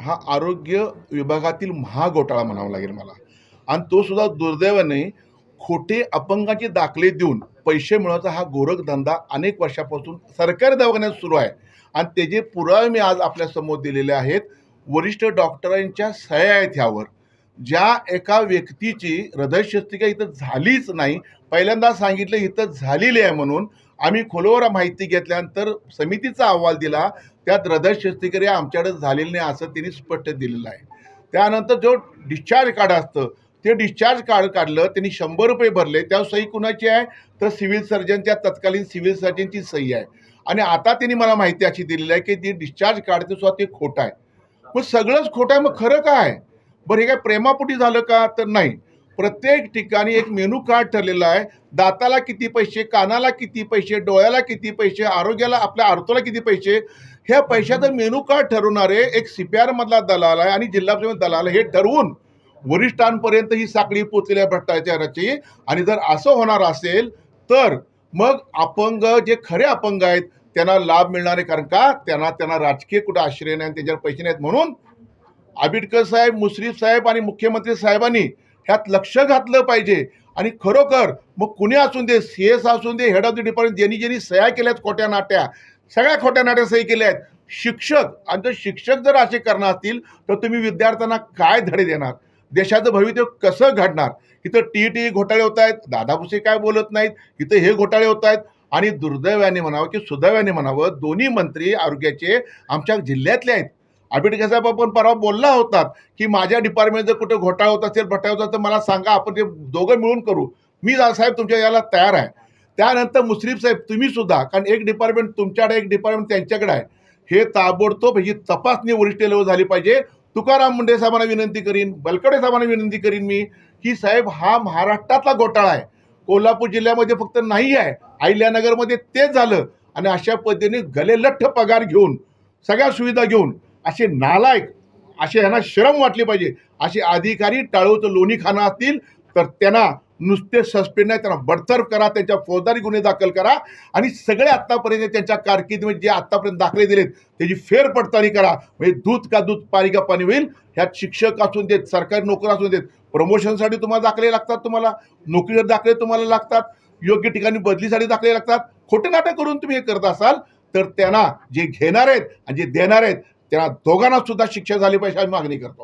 हा आरोग्य विभागातील महाघोटाळा म्हणावा लागेल मला. आणि तो सुद्धा दुर्दैवाने खोटे अपंगाचे दाखले देऊन पैसे मिळवण्याचा हा गोरखधंदा अनेक वर्षापासून सरकारी दवाखान्यात सुरू आहे. आणि त्याचे पुरावे मी आज आपल्यासमोर दिलेले आहेत. वरिष्ठ डॉक्टरांच्या सह्या आहेत ह्यावर. ज्या एका व्यक्तीची हृदयशस्त्रिका इथं झालीच नाही पहिल्यांदा सांगितलं इथं झालेली आहे म्हणून आम्ही खोलवर माहिती घेतल्यानंतर समितीचा अहवाल दिला त्यात हृदयशस्त्रिक्रिया आमच्याकडे झालेली नाही असं त्यांनी स्पष्ट दिलेलं आहे. त्यानंतर जो डिस्चार्ज कार्ड असतं ते डिस्चार्ज कार्ड काढलं त्यांनी शंभर रुपये भरले त्या सही कुणाची आहे? तर सिव्हिल सर्जनच्या तत्कालीन सिव्हिल सर्जनची सही आहे. आणि आता त्यांनी मला माहिती अशी दिलेली आहे की ती डिस्चार्ज कार्ड ते सुद्धा ते खोटं आहे. मग सगळंच खोटं आहे मग खरं काय? बरं हे काय प्रेमापोटी झालं का? तर नाही. प्रत्येक ठिकाणी एक मेनू कार्ड ठरलेलं आहे. दाताला किती पैसे कानाला किती पैसे डोळ्याला किती पैसे आरोग्याला आपल्या आरतोला किती पैसे ह्या पैशाचं मेनू कार्ड ठरवणारे एक सी पी आरमधला दलाल आहे आणि जिल्हा परिषद दलाल आहे. हे ठरवून वरिष्ठांपर्यंत ही साखळी पोचलेली आहे भ्रष्टाचाराची आणि जर असं होणार असेल तर मग अपंग जे खरे अपंग आहेत त्यांना लाभ मिळणार आहे. कारण का? त्यांना त्यांना राजकीय कुठं आश्रय नाही आणि त्यांच्यावर पैसे नाहीत म्हणून आंबेडकर साहेब मुश्रीफ साहेब आणि मुख्यमंत्री साहेबांनी ह्यात लक्ष घातलं पाहिजे. आणि खरोखर मग कुणी असून दे सी एस असून the head of the department ज्यांनी ज्यांनी सह्या केल्यात खोट्या नाट्या सगळ्या खोट्या नाट्या सही केल्या आहेत. शिक्षक आणि जर शिक्षक जर असे करणार असतील तर तुम्ही विद्यार्थ्यांना काय धडे देणार? देशाचं भवितव्य कसं घडणार? इथं टी टी घोटाळे होत आहेत. दादापुसे काय बोलत नाहीत? इथं हे घोटाळे होत आहेत. आणि दुर्दैवाने म्हणावं की सुदैवाने म्हणावं दोन्ही मंत्री आरोग्याचे आमच्या जिल्ह्यातले आहेत. आंबेडकर साहेब आपण परवा बोलला होतात की माझ्या डिपार्टमेंट जर कुठे घोटाळा होत असेल भटाळा होत असेल तर मला सांगा आपण ते दोघं मिळून करू. मी जा- साहेब तुमच्या याला तयार आहे. त्यानंतर मुश्रीफ साहेब तुम्ही सुद्धा कारण एक डिपार्टमेंट तुमच्याकडे एक डिपार्टमेंट त्यांच्याकडे आहे. हे ताबडतोब ही तपासणी वरिष्ठ लेवल झाली पाहिजे. तुकाराम मुंडे साहेबांना विनंती करीन बलकडे साहेबांना विनंती करीन मी की साहेब हा महाराष्ट्रातला घोटाळा आहे. कोल्हापूर जिल्ह्यामध्ये फक्त नाही आहे. अहिल्यानगरमध्ये तेच झालं. आणि अशा पद्धतीने गलेलठ्ठ पगार घेऊन सगळ्या सुविधा घेऊन असे नालायक असे यांना शरम वाटली पाहिजे. असे अधिकारी टाळूचं लोणी खाणं असतील तर त्यांना नुसते सस्पेंड नाही त्यांना बडतर्फ करा त्यांच्या फौजदारी गुन्हे दाखल करा आणि सगळे आत्तापर्यंत त्यांच्या कारकिर्दीमध्ये जे आत्तापर्यंत दाखले दिलेत त्याची फेरपडताळणी करा. म्हणजे दूध का दूध पाणी का पाणी होईल ह्यात शिक्षक असून देत सरकारी नोकर असून देत प्रमोशनसाठी तुम्हाला दाखले लागतात तुम्हाला नोकरीवर दाखले तुम्हाला लागतात योग्य ठिकाणी बदलीसाठी दाखले लागतात. खोटे नाटक करून तुम्ही हे करत असाल तर त्यांना जे घेणार आहेत आणि जे देणार आहेत त्यांना दोघांना सुद्धा शिक्षा झाली पाहिजे आम्ही मागणी करतो.